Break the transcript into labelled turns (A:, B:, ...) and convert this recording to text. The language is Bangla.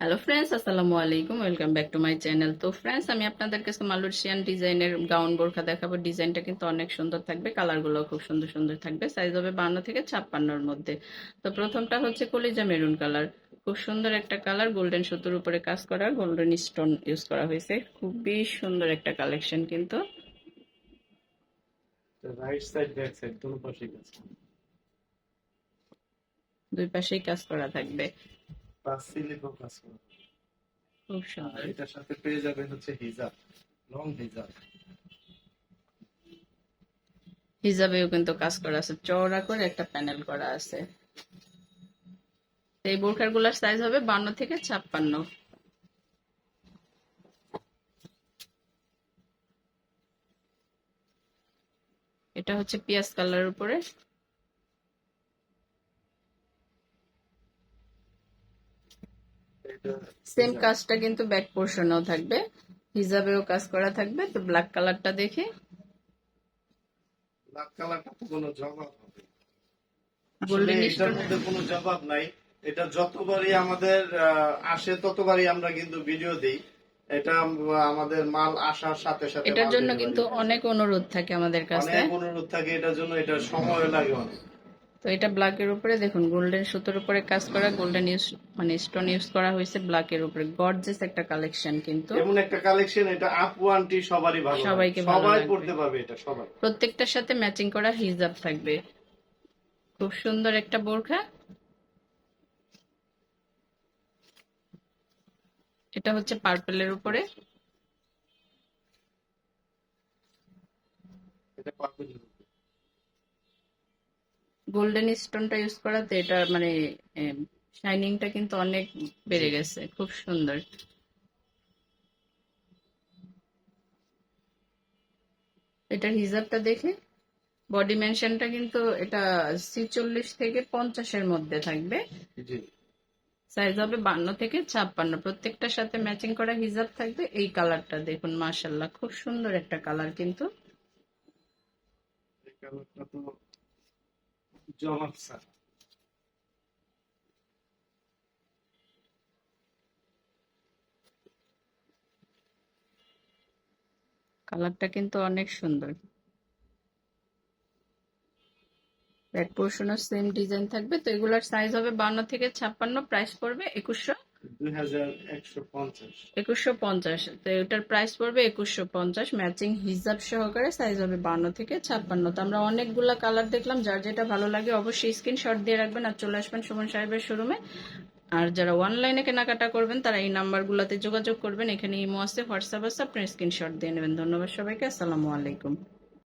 A: হ্যালো ফ্রেন্ডস আসসালামু আলাইকুম welcome back to my channel তো ফ্রেন্ডস আমি আপনাদের কাছে মালয়েশিয়ান ডিজাইনের গাউন বোরখা দেখাবো। ডিজাইনটা কিন্তু অনেক সুন্দর থাকবে। কালারগুলো খুব সুন্দর সুন্দর থাকবে। সাইজ হবে বান্ন থেকে ছাপ্পান্নর মধ্যে। তো প্রথমটা হচ্ছে কলিজা মেরুন কালার। খুব সুন্দর একটা কালার। গোল্ডেন সুতোর উপরে কাজ করা। গোল্ডেন স্টোন ইউজ করা হয়েছে। খুবই সুন্দর একটা কালেকশন কিন্তু। দুই পাশেই কাজ করা থাকবে।
B: পাঁচ সিলিপও কাজ করা
A: খুব সুন্দর
B: এটার সাথে পেয়ে যাবেন হচ্ছে হিজাব লং হিজাব।
A: হিজাবেও কিন্তু কাজ করা আছে। চওড়া করে একটা প্যানেল করা আছে। এই বোরখারগুলার সাইজ হবে বান্ন থেকে ছাপ্পান্ন। এটা হচ্ছে পিয়াজ কালারের উপরে। সেম কাজটা কিন্তু ব্যাক পোর্শনেও থাকবে। হিজাবেও কাজ করা থাকবে তো ব্ল্যাক কালারটা দেখে।
B: ব্ল্যাক কালারটা কোনো জবাব হবে এটার মধ্যে কোনো জবাব নাই। এটা যতবারই আমাদের আসে ততবারই আমরা কিন্তু ভিডিও দিই। এটা আমাদের মাল আসার সাথে সাথে
A: এটার জন্য কিন্তু অনেক অনুরোধ থাকে আমাদের কাছে।
B: অনেক অনুরোধ থাকে এটার জন্য এটা সময় লাগে অনেক।
A: তো এটা ব্ল্যাকের উপরে দেখুন গোল্ডেন সুতোর উপরে কাজ করা গোল্ডেন ইউজ মানে স্টোন ইউজ করা হয়েছে ব্ল্যাকের উপরে। গর্জেস একটা কালেকশন কিন্তু।
B: এমন একটা কালেকশন এটা আপ ওয়ানটি সবারই ভালো
A: সবাইকে
B: সবাই পড়তে পারবে এটা সবাই।
A: প্রত্যেকটার সাথে ম্যাচিং করা হিজাব থাকবে। খুব সুন্দর একটা বোরখা। এটা হচ্ছে পার্পেলের উপরে
B: এটা পাবেন
A: গোল্ডেন স্টোনটা ইউজ করাতে এটা মানে শাইনিংটা কিন্তু অনেক বেড়ে গেছে খুব সুন্দর। এটার হিজাবটা দেখে বডি মেনশনটা কিন্তু এটা ছিচল্লিশ থেকে পঞ্চাশের মধ্যে থাকবে। সাইজ হবে বান্ন থেকে ছাপ্পান্ন। প্রত্যেকটার সাথে ম্যাচিং করা হিজাব থাকবে এই কালারটা দেখুন মাশাল্লাহ খুব সুন্দর একটা কালার কিন্তু।
B: কালারটা তো জবাব ছাড়া
A: কালারটা কিন্তু অনেক সুন্দর। ব্যাক পোর্শনও সেম ডিজাইন থাকবে। তো এগুলার সাইজ হবে বান্ন থেকে ছাপ্পান্ন প্রাইস পড়বে একুশশো। একুশশো পঞ্চাশ। তো এটার প্রাইস পড়বে একুশশো পঞ্চাশ। ম্যাচিং হিজাব সহকারে সাইজ হবে বান্ন থেকে ছাপ্পান্ন। তো আমরা অনেকগুলা কালার দেখলাম। যার যেটা ভালো লাগে অবশ্যই স্ক্রিনশট দিয়ে রাখবেন আর চলে আসবেন সুমন সাহেবের শোরুমে আর যারা অনলাইনে কেনাকাটা করবেন তারা এই নাম্বারগুলোতে যোগাযোগ করবেন। এখানে ইমো আছে হোয়াটসঅ্যাপ আছে আপনার স্ক্রিনশট দিয়ে নেবেন। ধন্যবাদ সবাইকে। আসসালামু আলাইকুম।